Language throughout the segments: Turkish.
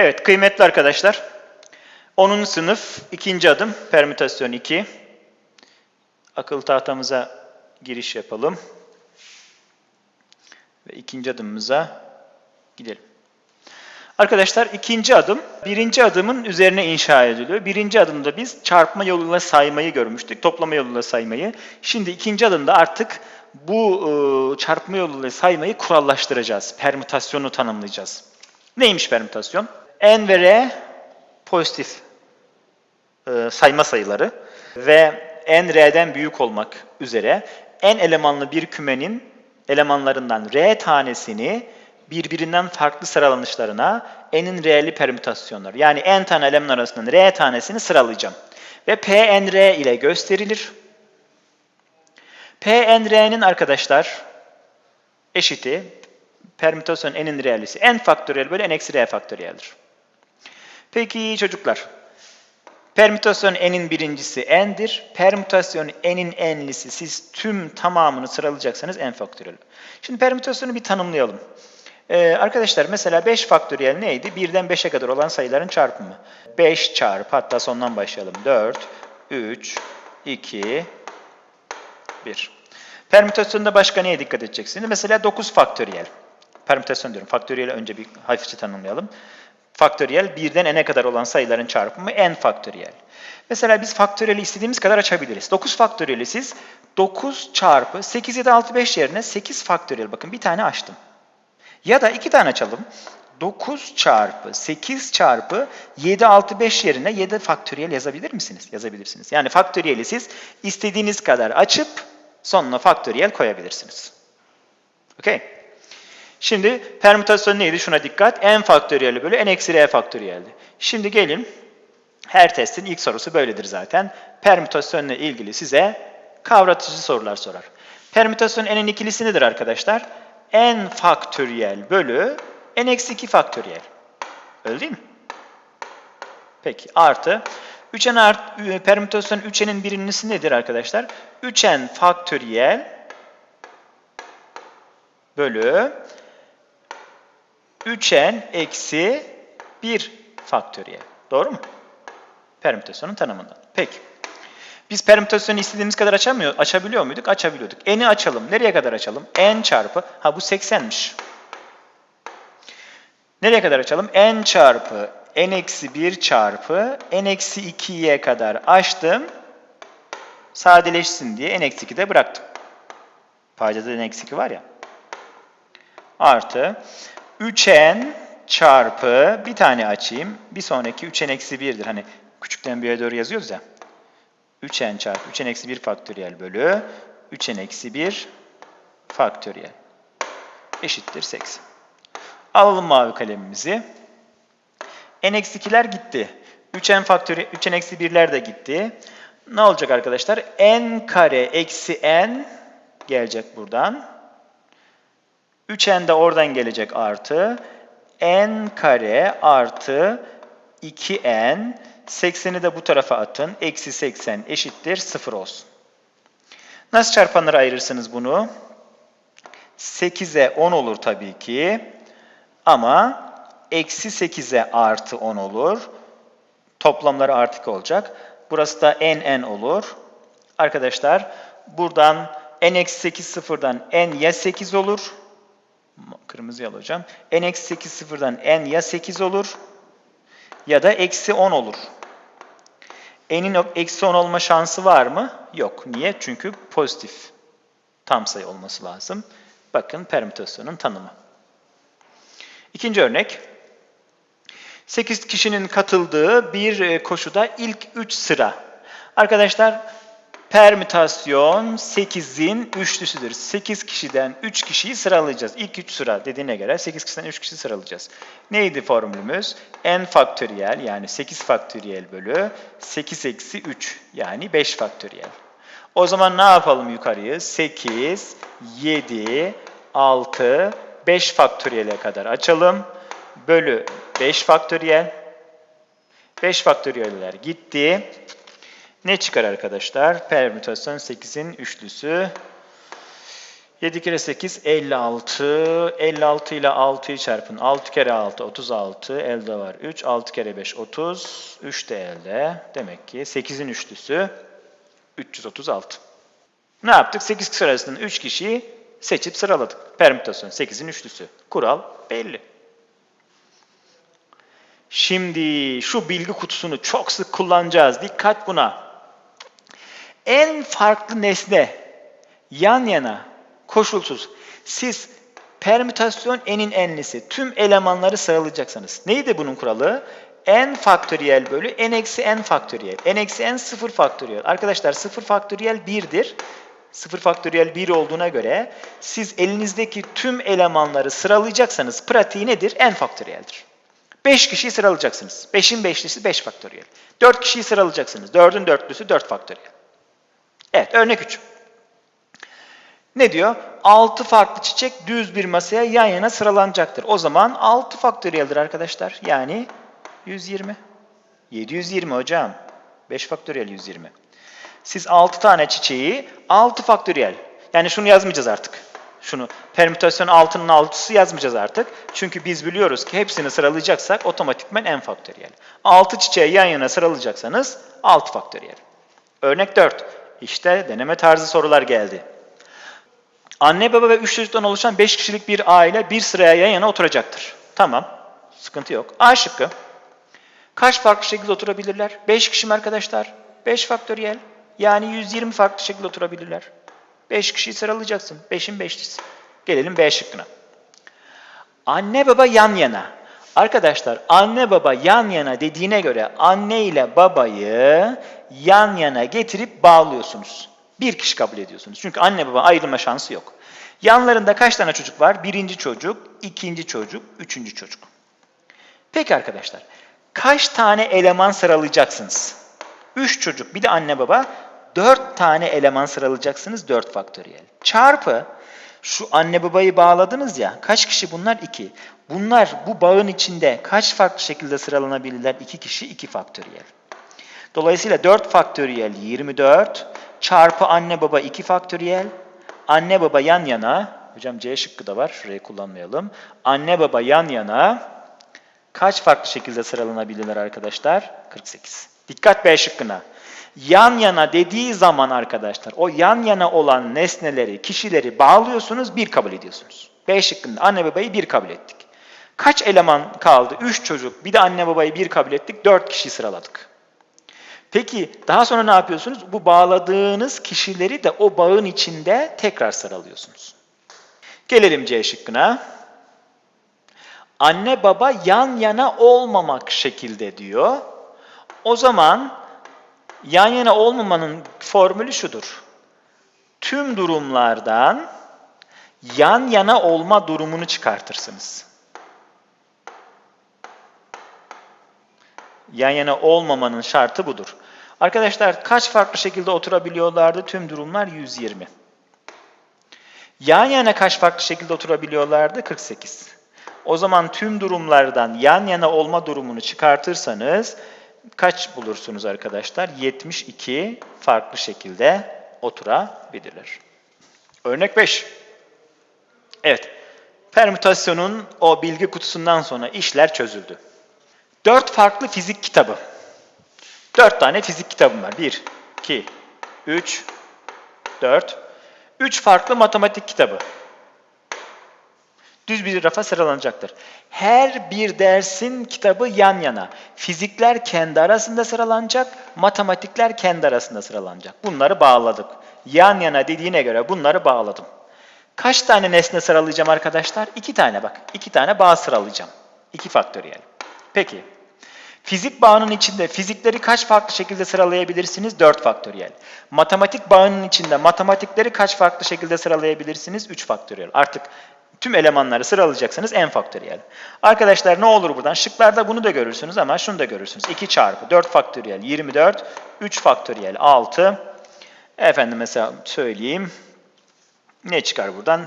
Evet kıymetli arkadaşlar. 10. sınıf 2. adım permütasyon 2. Akıl tahtamıza giriş yapalım. Ve ikinci adımımıza gidelim. Arkadaşlar ikinci adım, birinci adımın üzerine inşa ediliyor. Birinci adımda biz çarpma yoluyla saymayı görmüştük, toplama yoluyla saymayı. Şimdi ikinci adımda artık bu e, çarpma yoluyla saymayı kurallaştıracağız. Permütasyonu tanımlayacağız. Neymiş permütasyon? N ve R pozitif e, sayma sayıları ve N R'den büyük olmak üzere N elemanlı bir kümenin elemanlarından R tanesini birbirinden farklı sıralanışlarına N'in R'li permütasyonları. Yani N tane eleman arasından R tanesini sıralayacağım. Ve PNR ile gösterilir. PNR'nin arkadaşlar eşiti permütasyon n'in reallisi n faktöriyel bölü n eksi r faktöriyeldir. Peki çocuklar, permütasyon n'in birincisi n'dir. Permütasyon n'in n'lisi siz tüm tamamını sıralayacaksanız n faktöriyel. Şimdi permütasyonu bir tanımlayalım. Ee, arkadaşlar mesela 5 faktöriyel neydi? 1'den 5'e kadar olan sayıların çarpımı. 5 çarpı hatta sondan başlayalım. 4, 3, 2, 1. Permütasyonda başka neye dikkat edeceksiniz? Mesela 9 faktöriyel. Permütasyon diyorum. Faktöriyeli önce bir hafifçe tanımlayalım. Faktöriyel 1'den n'e kadar olan sayıların çarpımı n faktöriyel. Mesela biz faktöriyeli istediğimiz kadar açabiliriz. 9 faktöriyeli siz 9 çarpı 8, 7, 6, 5 yerine 8 faktöriyel. Bakın bir tane açtım. Ya da iki tane açalım. 9 çarpı 8 çarpı 7, 6, 5 yerine 7 faktöriyel yazabilir misiniz? Yazabilirsiniz. Yani faktöriyeli siz istediğiniz kadar açıp sonuna faktöriyel koyabilirsiniz. Okey. Şimdi permütasyon neydi? Şuna dikkat. n faktöriyeli bölü n eksi r faktöriyeldi. Şimdi gelin. Her testin ilk sorusu böyledir zaten. Permütasyonla ilgili size kavratıcı sorular sorar. Permütasyon n'in ikilisi nedir arkadaşlar? n faktöriyel bölü n eksi 2 faktöriyel. Öyle değil mi? Peki artı 3n art, permütasyon 3n'in birincisi nedir arkadaşlar? 3n faktöriyel bölü 3n eksi 1 faktöriyel. Doğru mu? Permütasyonun tanımından. Peki. Biz permütasyonu istediğimiz kadar açamıyor, açabiliyor muyduk? Açabiliyorduk. N'i açalım. Nereye kadar açalım? n çarpı, ha bu 80'miş. Nereye kadar açalım? n çarpı n eksi 1 çarpı n eksi 2'ye kadar açtım. Sadeleşsin diye n eksi 2'de bıraktım. Paydada n eksi 2 var ya. Artı 3n çarpı bir tane açayım. Bir sonraki 3n eksi 1'dir. Hani küçükten büyüğe doğru yazıyoruz ya. 3n çarpı 3n eksi 1 faktöriyel bölü 3n eksi 1 faktöriyel eşittir 80. Alalım mavi kalemimizi. n eksi 2'ler gitti. 3n faktörü 3n eksi 1'ler de gitti. Ne olacak arkadaşlar? n kare eksi n gelecek buradan. 3n de oradan gelecek artı. n kare artı 2n 80'i de bu tarafa atın. Eksi 80 eşittir 0 olsun. Nasıl çarpanlara ayırırsınız bunu? 8'e 10 olur tabii ki. Ama eksi 8'e artı 10 olur. Toplamları artık olacak. Burası da n n olur. Arkadaşlar buradan n eksi 8 sıfırdan n ya 8 olur. Kırmızı alacağım. n eksi 8 sıfırdan n ya 8 olur ya da eksi 10 olur. n'in eksi 10 olma şansı var mı? Yok. Niye? Çünkü pozitif tam sayı olması lazım. Bakın permütasyonun tanımı. İkinci örnek. 8 kişinin katıldığı bir koşuda ilk 3 sıra. Arkadaşlar permütasyon 8'in üçlüsüdür. 8 kişiden 3 kişiyi sıralayacağız. İlk 3 sıra dediğine göre 8 kişiden 3 kişi sıralayacağız. Neydi formülümüz? n faktöriyel yani 8 faktöriyel bölü 8 eksi 3 yani 5 faktöriyel. O zaman ne yapalım yukarıyı? 8, 7, 6, 5 faktöriyele kadar açalım. Bölü 5 faktöriyel. 5 faktöriyeller gitti. Ne çıkar arkadaşlar? Permütasyon 8'in üçlüsü 7 kere 8 56. 56 ile 6'yı çarpın. 6 kere 6 36. Elde var 3. 6 kere 5 30. 3 de elde. Demek ki 8'in üçlüsü 336. Ne yaptık? 8 kişi arasından 3 kişiyi seçip sıraladık. Permütasyon 8'in üçlüsü. Kural belli. Şimdi şu bilgi kutusunu çok sık kullanacağız. Dikkat buna. En farklı nesne yan yana koşulsuz siz permütasyon n'in enlisi tüm elemanları sıralayacaksınız. Neydi bunun kuralı? n faktöriyel bölü n eksi n faktöriyel. n eksi n sıfır faktöriyel. Arkadaşlar sıfır faktöriyel 1'dir. Sıfır faktöriyel 1 olduğuna göre siz elinizdeki tüm elemanları sıralayacaksanız pratiği nedir? n faktöriyeldir. 5 kişiyi sıralayacaksınız. 5'in 5'lisi 5 faktöriyel. 4 kişiyi sıralayacaksınız. 4'ün 4'lüsü 4 faktöriyel. Evet örnek 3. Ne diyor? 6 farklı çiçek düz bir masaya yan yana sıralanacaktır. O zaman 6 faktöriyeldir arkadaşlar. Yani 120. 720 hocam. 5 faktöriyel 120. Siz 6 tane çiçeği 6 faktöriyel. Yani şunu yazmayacağız artık. Şunu permütasyon 6'nın 6'sı yazmayacağız artık. Çünkü biz biliyoruz ki hepsini sıralayacaksak otomatikmen n faktöriyel. 6 çiçeği yan yana sıralayacaksanız 6 faktöriyel. Örnek 4. İşte deneme tarzı sorular geldi. Anne baba ve 3 çocuktan oluşan 5 kişilik bir aile bir sıraya yan yana oturacaktır. Tamam. Sıkıntı yok. A şıkkı. Kaç farklı şekilde oturabilirler? 5 kişi arkadaşlar? 5 faktöriyel. Yani 120 farklı şekilde oturabilirler. 5 kişiyi sıralayacaksın. 5'in 5'lisi. Gelelim B şıkkına. Anne baba yan yana. Arkadaşlar anne baba yan yana dediğine göre anne ile babayı yan yana getirip bağlıyorsunuz. Bir kişi kabul ediyorsunuz. Çünkü anne baba ayrılma şansı yok. Yanlarında kaç tane çocuk var? Birinci çocuk, ikinci çocuk, üçüncü çocuk. Peki arkadaşlar, kaç tane eleman sıralayacaksınız? Üç çocuk, bir de anne baba, dört tane eleman sıralayacaksınız, dört faktöriyel. Çarpı, şu anne babayı bağladınız ya, kaç kişi bunlar? İki. Bunlar bu bağın içinde kaç farklı şekilde sıralanabilirler? İki kişi, iki faktöriyel. Dolayısıyla 4 faktöriyel 24 çarpı anne baba 2 faktöriyel. Anne baba yan yana, hocam C şıkkı da var, şurayı kullanmayalım. Anne baba yan yana kaç farklı şekilde sıralanabilirler arkadaşlar? 48. Dikkat B şıkkına. Yan yana dediği zaman arkadaşlar o yan yana olan nesneleri, kişileri bağlıyorsunuz, bir kabul ediyorsunuz. B şıkkında anne babayı bir kabul ettik. Kaç eleman kaldı? 3 çocuk, bir de anne babayı bir kabul ettik, 4 kişi sıraladık. Peki daha sonra ne yapıyorsunuz? Bu bağladığınız kişileri de o bağın içinde tekrar sıralıyorsunuz. Gelelim C şıkkına. Anne baba yan yana olmamak şekilde diyor. O zaman yan yana olmamanın formülü şudur. Tüm durumlardan yan yana olma durumunu çıkartırsınız. Yan yana olmamanın şartı budur. Arkadaşlar kaç farklı şekilde oturabiliyorlardı? Tüm durumlar 120. Yan yana kaç farklı şekilde oturabiliyorlardı? 48. O zaman tüm durumlardan yan yana olma durumunu çıkartırsanız kaç bulursunuz arkadaşlar? 72 farklı şekilde oturabilirler. Örnek 5. Evet. Permütasyonun o bilgi kutusundan sonra işler çözüldü. Dört farklı fizik kitabı. Dört tane fizik kitabım var. Bir, iki, üç, dört. Üç farklı matematik kitabı. Düz bir rafa sıralanacaktır. Her bir dersin kitabı yan yana. Fizikler kendi arasında sıralanacak, matematikler kendi arasında sıralanacak. Bunları bağladık. Yan yana dediğine göre bunları bağladım. Kaç tane nesne sıralayacağım arkadaşlar? İki tane bak. İki tane bağ sıralayacağım. İki faktöriyel. Peki. Fizik bağının içinde fizikleri kaç farklı şekilde sıralayabilirsiniz? 4 faktöriyel. Matematik bağının içinde matematikleri kaç farklı şekilde sıralayabilirsiniz? 3 faktöriyel. Artık tüm elemanları sıralayacaksanız n faktöriyel. Arkadaşlar ne olur buradan? Şıklarda bunu da görürsünüz ama şunu da görürsünüz. 2 çarpı 4 faktöriyel 24, 3 faktöriyel 6. Efendim mesela söyleyeyim. Ne çıkar buradan?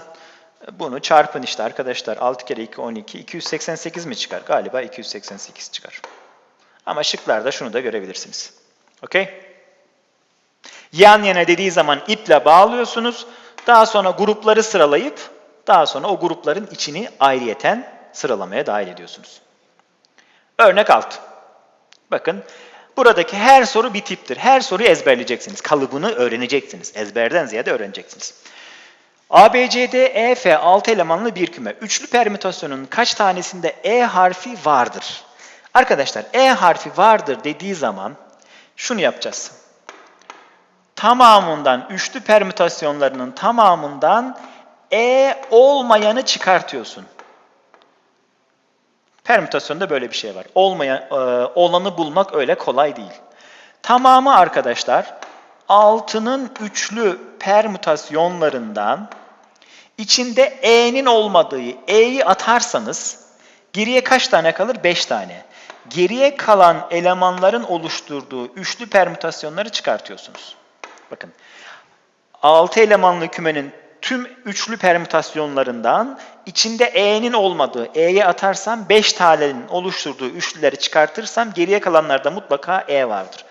Bunu çarpın işte arkadaşlar. 6 kere 2 12. 288 mi çıkar? Galiba 288 çıkar. Ama şıklarda şunu da görebilirsiniz. Okey? Yan yana dediği zaman iple bağlıyorsunuz. Daha sonra grupları sıralayıp daha sonra o grupların içini ayrıyeten sıralamaya dahil ediyorsunuz. Örnek 6. Bakın buradaki her soru bir tiptir. Her soruyu ezberleyeceksiniz. Kalıbını öğreneceksiniz. Ezberden ziyade öğreneceksiniz. A, B, C, D, E, F 6 elemanlı bir küme. Üçlü permütasyonun kaç tanesinde E harfi vardır? Arkadaşlar E harfi vardır dediği zaman şunu yapacağız. Tamamından, üçlü permütasyonlarının tamamından E olmayanı çıkartıyorsun. Permütasyonda böyle bir şey var. Olmayan, e, olanı bulmak öyle kolay değil. Tamamı arkadaşlar 6'nın üçlü permütasyonlarından içinde e'nin olmadığı e'yi atarsanız geriye kaç tane kalır? 5 tane. Geriye kalan elemanların oluşturduğu üçlü permütasyonları çıkartıyorsunuz. Bakın 6 elemanlı kümenin tüm üçlü permütasyonlarından içinde e'nin olmadığı, e'ye atarsam 5 tanenin oluşturduğu üçlüleri çıkartırsam geriye kalanlarda mutlaka e vardır.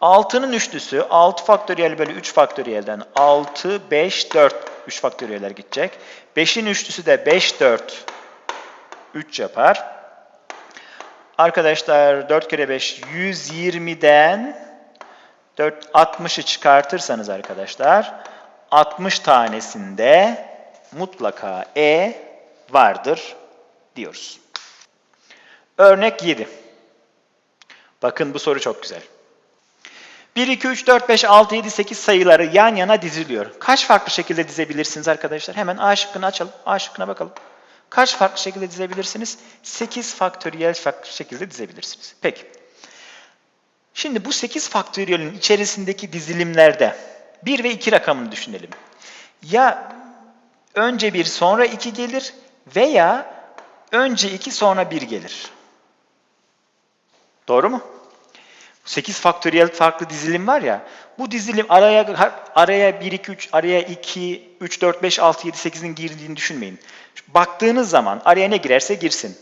6'nın üçlüsü 6 faktöriyel bölü 3 faktöriyelden 6, 5, 4 3 faktöriyeller gidecek. 5'in üçlüsü de 5, 4, 3 yapar. Arkadaşlar 4 kere 5 120'den 4, 60'ı çıkartırsanız arkadaşlar 60 tanesinde mutlaka E vardır diyoruz. Örnek 7. Bakın bu soru çok güzel. 1, 2, 3, 4, 5, 6, 7, 8 sayıları yan yana diziliyor. Kaç farklı şekilde dizebilirsiniz arkadaşlar? Hemen A şıkkını açalım. A şıkkına bakalım. Kaç farklı şekilde dizebilirsiniz? 8 faktöriyel farklı şekilde dizebilirsiniz. Peki. Şimdi bu 8 faktöriyelin içerisindeki dizilimlerde 1 ve 2 rakamını düşünelim. Ya önce 1 sonra 2 gelir veya önce 2 sonra 1 gelir. Doğru mu? 8 faktöriyel farklı dizilim var ya. Bu dizilim araya araya 1 2 3 araya 2 3 4 5 6 7 8'in girdiğini düşünmeyin. Baktığınız zaman araya ne girerse girsin.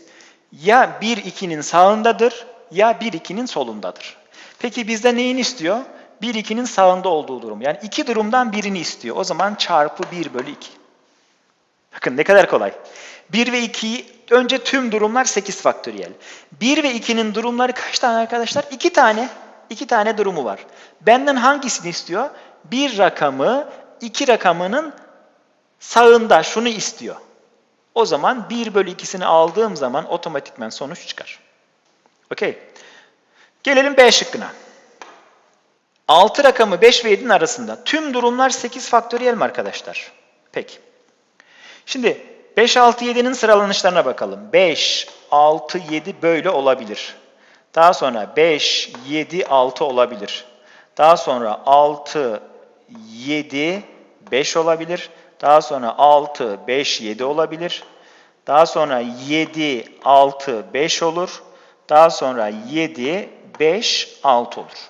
Ya 1 2'nin sağındadır ya 1 2'nin solundadır. Peki bizde neyin istiyor? 1 2'nin sağında olduğu durum. Yani iki durumdan birini istiyor. O zaman çarpı 1 bölü 2. Bakın ne kadar kolay. 1 ve 2'yi önce tüm durumlar 8 faktöriyel. 1 ve 2'nin durumları kaç tane arkadaşlar? 2 tane. 2 tane durumu var. Benden hangisini istiyor? Bir rakamı 2 rakamının sağında şunu istiyor. O zaman 1 bölü 2'sini aldığım zaman otomatikmen sonuç çıkar. Okey. Gelelim B şıkkına. 6 rakamı 5 ve 7'nin arasında. Tüm durumlar 8 faktöriyel mi arkadaşlar? Peki. Şimdi 5, 6, 7'nin sıralanışlarına bakalım. 5, 6, 7 böyle olabilir. Daha sonra 5, 7, 6 olabilir. Daha sonra 6, 7, 5 olabilir. Daha sonra 6, 5, 7 olabilir. Daha sonra 7, 6, 5 olur. Daha sonra 7, 5, 6 olur.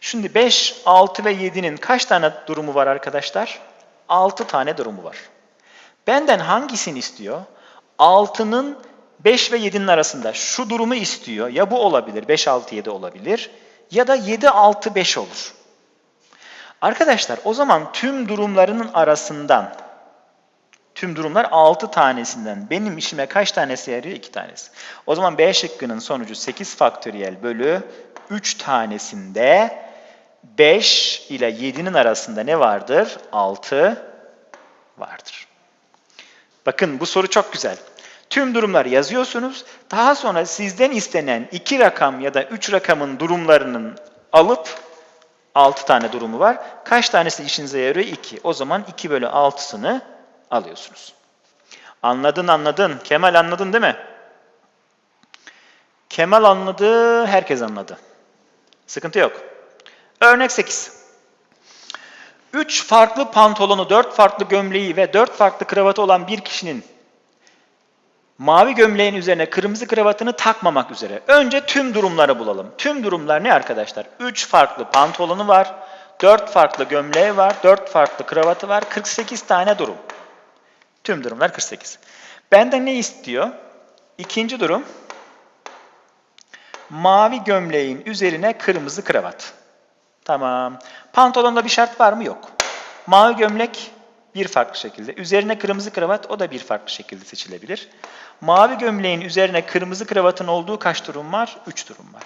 Şimdi 5, 6 ve 7'nin kaç tane durumu var arkadaşlar? 6 tane durumu var. Benden hangisini istiyor? 6'nın 5 ve 7'nin arasında şu durumu istiyor. Ya bu olabilir, 5, 6, 7 olabilir. Ya da 7, 6, 5 olur. Arkadaşlar o zaman tüm durumlarının arasından, tüm durumlar 6 tanesinden benim işime kaç tanesi yarıyor? 2 tanesi. O zaman B şıkkının sonucu 8 faktöriyel bölü 3 tanesinde 5 ile 7'nin arasında ne vardır? 6 vardır. Bakın bu soru çok güzel. Tüm durumları yazıyorsunuz. Daha sonra sizden istenen iki rakam ya da üç rakamın durumlarının alıp 6 tane durumu var. Kaç tanesi işinize yarıyor? 2. O zaman 2 bölü 6'sını alıyorsunuz. Anladın anladın. Kemal anladın değil mi? Kemal anladı, herkes anladı. Sıkıntı yok. Örnek 8. 3 farklı pantolonu, 4 farklı gömleği ve 4 farklı kravatı olan bir kişinin mavi gömleğin üzerine kırmızı kravatını takmamak üzere. Önce tüm durumları bulalım. Tüm durumlar ne arkadaşlar? 3 farklı pantolonu var, 4 farklı gömleği var, 4 farklı kravatı var, 48 tane durum. Tüm durumlar 48. Benden ne istiyor? İkinci durum, mavi gömleğin üzerine kırmızı kravat. Tamam. Pantolonda bir şart var mı? Yok. Mavi gömlek bir farklı şekilde. Üzerine kırmızı kravat o da bir farklı şekilde seçilebilir. Mavi gömleğin üzerine kırmızı kravatın olduğu kaç durum var? 3 durum var.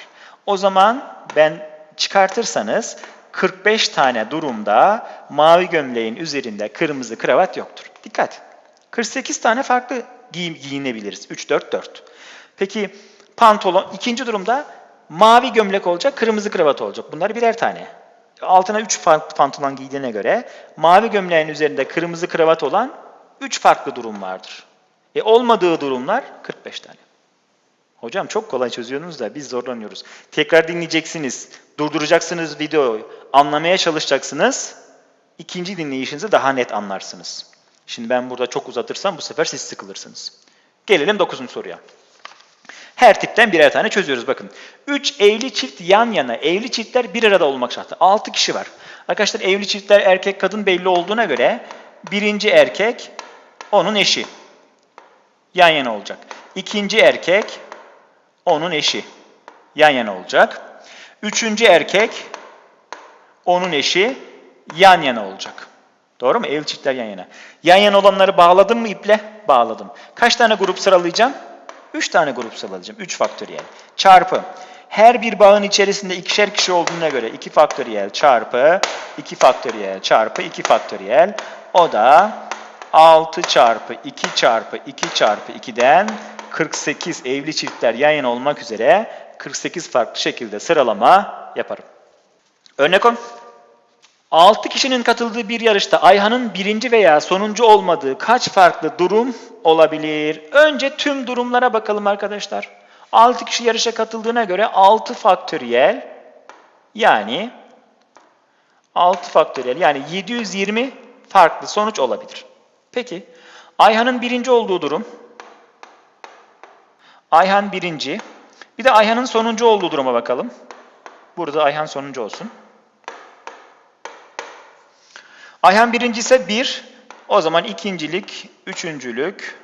O zaman ben çıkartırsanız 45 tane durumda mavi gömleğin üzerinde kırmızı kravat yoktur. Dikkat! 48 tane farklı giyinebiliriz. 3, 4, 4. Peki pantolon, ikinci durumda mavi gömlek olacak, kırmızı kravat olacak. Bunlar birer tane. Altına 3 farklı pantolon giydiğine göre mavi gömleğin üzerinde kırmızı kravat olan 3 farklı durum vardır. E olmadığı durumlar 45 tane. Hocam çok kolay çözüyorsunuz da biz zorlanıyoruz. Tekrar dinleyeceksiniz, durduracaksınız videoyu, anlamaya çalışacaksınız. İkinci dinleyişinizi daha net anlarsınız. Şimdi ben burada çok uzatırsam bu sefer siz sıkılırsınız. Gelelim 9. soruya. Her tipten birer tane çözüyoruz bakın. 3 evli çift yan yana, evli çiftler bir arada olmak şartı. 6 kişi var. Arkadaşlar evli çiftler erkek kadın belli olduğuna göre birinci erkek onun eşi. Yan yana olacak. İkinci erkek onun eşi. Yan yana olacak. Üçüncü erkek onun eşi yan yana olacak. Doğru mu? Evli çiftler yan yana. Yan yana olanları bağladım mı iple? Bağladım. Kaç tane grup sıralayacağım? 3 tane grup sıralayacağım. 3 faktöriyel. Çarpı. Her bir bağın içerisinde ikişer kişi olduğuna göre 2 faktöriyel çarpı 2 faktöriyel çarpı 2 faktöriyel. O da 6 çarpı 2 çarpı 2 çarpı 2'den 48 evli çiftler yan yana olmak üzere 48 farklı şekilde sıralama yaparım. Örnek 10. 6 kişinin katıldığı bir yarışta Ayhan'ın birinci veya sonuncu olmadığı kaç farklı durum olabilir? Önce tüm durumlara bakalım arkadaşlar. 6 kişi yarışa katıldığına göre 6 faktöriyel yani 6 faktöriyel yani 720 farklı sonuç olabilir. Peki Ayhan'ın birinci olduğu durum Ayhan birinci. Bir de Ayhan'ın sonuncu olduğu duruma bakalım. Burada Ayhan sonuncu olsun. Ayhan birinci ise 1. O zaman ikincilik, üçüncülük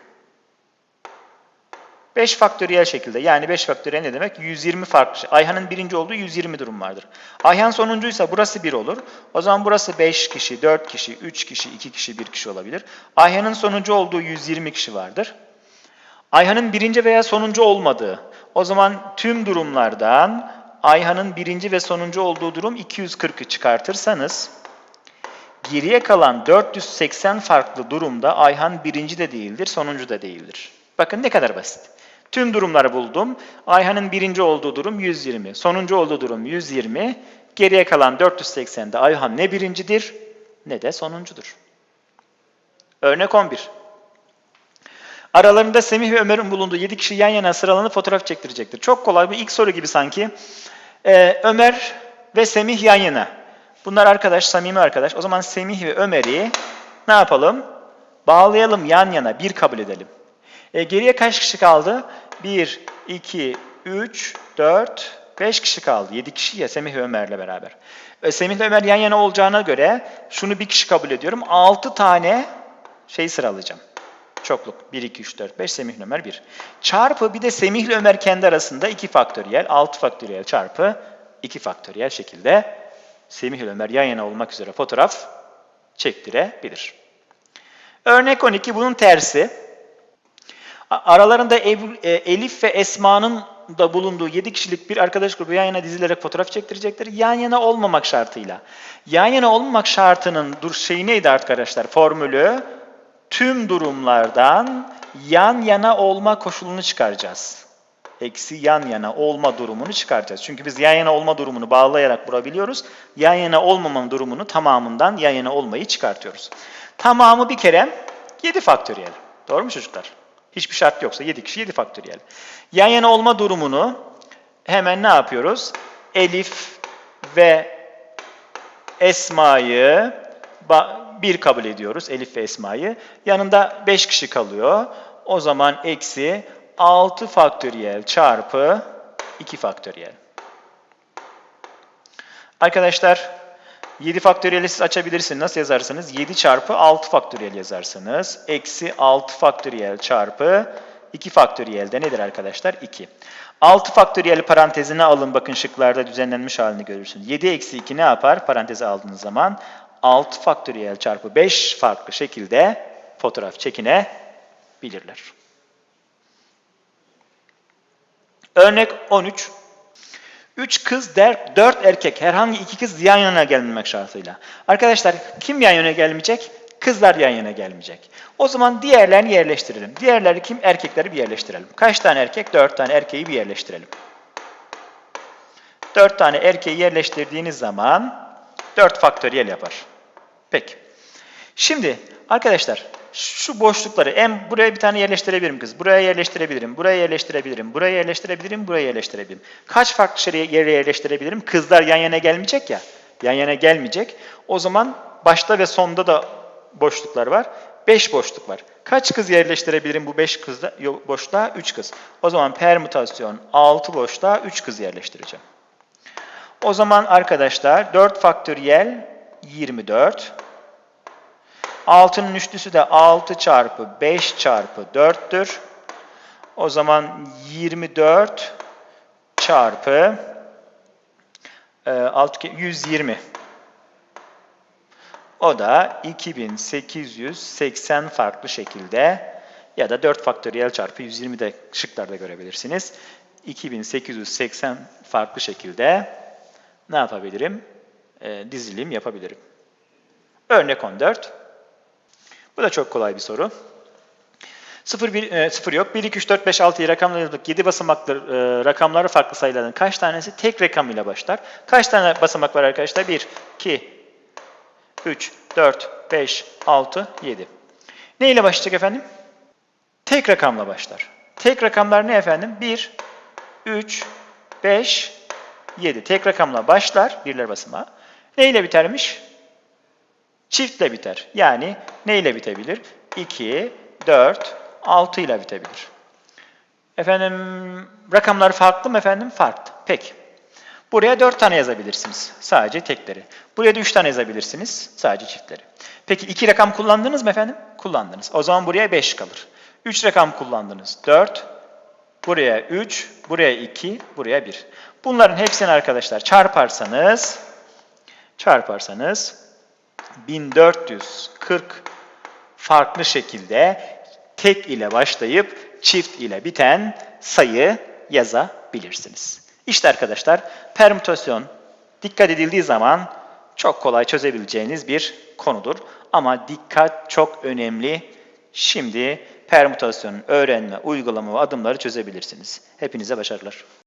5 faktöriyel şekilde. Yani 5 faktöriyel ne demek? 120 farklı. şey. Ayhan'ın birinci olduğu 120 durum vardır. Ayhan sonuncuysa burası 1 olur. O zaman burası 5 kişi, 4 kişi, 3 kişi, 2 kişi, 1 kişi olabilir. Ayhan'ın sonuncu olduğu 120 kişi vardır. Ayhan'ın birinci veya sonuncu olmadığı. O zaman tüm durumlardan Ayhan'ın birinci ve sonuncu olduğu durum 240'ı çıkartırsanız Geriye kalan 480 farklı durumda Ayhan birinci de değildir, sonuncu da değildir. Bakın ne kadar basit. Tüm durumları buldum. Ayhan'ın birinci olduğu durum 120, sonuncu olduğu durum 120. Geriye kalan 480'de Ayhan ne birincidir ne de sonuncudur. Örnek 11. Aralarında Semih ve Ömer'in bulunduğu 7 kişi yan yana sıralanıp fotoğraf çektirecektir. Çok kolay bir ilk soru gibi sanki. Ee, Ömer ve Semih yan yana. Bunlar arkadaş, samimi arkadaş. O zaman Semih ve Ömer'i ne yapalım? Bağlayalım yan yana, bir kabul edelim. E, geriye kaç kişi kaldı? 1, 2, 3, 4, 5 kişi kaldı. 7 kişi ya Semih ve Ömer'le beraber. E, Semih ve Ömer yan yana olacağına göre şunu bir kişi kabul ediyorum. 6 tane şey sıralayacağım. Çokluk. 1, 2, 3, 4, 5, Semih ve Ömer 1. Çarpı bir de Semih ile Ömer kendi arasında 2 faktöriyel, 6 faktöriyel çarpı 2 faktöriyel şekilde Semih Ömer yan yana olmak üzere fotoğraf çektirebilir. Örnek 12 bunun tersi. Aralarında e, Elif ve Esma'nın da bulunduğu 7 kişilik bir arkadaş grubu yan yana dizilerek fotoğraf çektirecektir. Yan yana olmamak şartıyla. Yan yana olmamak şartının dur şeyi neydi arkadaşlar? Formülü tüm durumlardan yan yana olma koşulunu çıkaracağız eksi yan yana olma durumunu çıkaracağız. Çünkü biz yan yana olma durumunu bağlayarak bulabiliyoruz. Yan yana olmama durumunu tamamından yan yana olmayı çıkartıyoruz. Tamamı bir kere 7 faktöriyel. Doğru mu çocuklar? Hiçbir şart yoksa 7 kişi 7 faktöriyel. Yan yana olma durumunu hemen ne yapıyoruz? Elif ve Esma'yı bir kabul ediyoruz. Elif ve Esma'yı. Yanında 5 kişi kalıyor. O zaman eksi 6 faktöriyel çarpı 2 faktöriyel. Arkadaşlar 7 faktöriyeli siz açabilirsiniz. Nasıl yazarsınız? 7 çarpı 6 faktöriyel yazarsınız. Eksi 6 faktöriyel çarpı 2 faktöriyel de nedir arkadaşlar? 2. 6 faktöriyel parantezine alın. Bakın şıklarda düzenlenmiş halini görürsünüz. 7 eksi 2 ne yapar? Paranteze aldığınız zaman 6 faktöriyel çarpı 5 farklı şekilde fotoğraf çekinebilirler. Örnek 13. 3 kız, 4 erkek, herhangi iki kız yan yana gelmemek şartıyla. Arkadaşlar kim yan yana gelmeyecek? Kızlar yan yana gelmeyecek. O zaman diğerlerini yerleştirelim. Diğerleri kim? Erkekleri bir yerleştirelim. Kaç tane erkek? 4 tane erkeği bir yerleştirelim. 4 tane erkeği yerleştirdiğiniz zaman 4 faktöriyel yapar. Peki. Şimdi arkadaşlar şu boşlukları en buraya bir tane yerleştirebilirim kız. Buraya yerleştirebilirim. Buraya yerleştirebilirim. Buraya yerleştirebilirim. Buraya yerleştirebilirim. Kaç farklı şeye yere yerleştirebilirim? Kızlar yan yana gelmeyecek ya. Yan yana gelmeyecek. O zaman başta ve sonda da boşluklar var. 5 boşluk var. Kaç kız yerleştirebilirim bu 5 kızda boşluğa? 3 kız. O zaman permütasyon 6 boşluğa 3 kız yerleştireceğim. O zaman arkadaşlar 4 faktöriyel 24. 6'nın üçlüsü de 6 çarpı 5 çarpı 4'tür. O zaman 24 çarpı e, 6, 120. O da 2880 farklı şekilde ya da 4 faktöriyel çarpı 120 de şıklarda görebilirsiniz. 2880 farklı şekilde ne yapabilirim? E, dizilim yapabilirim. Örnek 14. Bu da çok kolay bir soru. 0, 1, e, 0 yok. 1, 2, 3, 4, 5, 6 rakamları yazdık. 7 basamaklı e, rakamları farklı sayıların kaç tanesi tek rakam ile başlar? Kaç tane basamak var arkadaşlar? 1, 2, 3, 4, 5, 6, 7. Ne ile başlayacak efendim? Tek rakamla başlar. Tek rakamlar ne efendim? 1, 3, 5, 7. Tek rakamla başlar. Birler basamağı. Ne ile bitermiş? Çiftle biter. Yani ne ile bitebilir? 2, 4, 6 ile bitebilir. Efendim rakamlar farklı mı efendim? Farklı. Peki. Buraya 4 tane yazabilirsiniz. Sadece tekleri. Buraya da 3 tane yazabilirsiniz. Sadece çiftleri. Peki 2 rakam kullandınız mı efendim? Kullandınız. O zaman buraya 5 kalır. 3 rakam kullandınız. 4. Buraya 3. Buraya 2. Buraya 1. Bunların hepsini arkadaşlar çarparsanız çarparsanız 1440 farklı şekilde tek ile başlayıp çift ile biten sayı yazabilirsiniz. İşte arkadaşlar permütasyon dikkat edildiği zaman çok kolay çözebileceğiniz bir konudur. Ama dikkat çok önemli. Şimdi permütasyonun öğrenme, uygulama ve adımları çözebilirsiniz. Hepinize başarılar.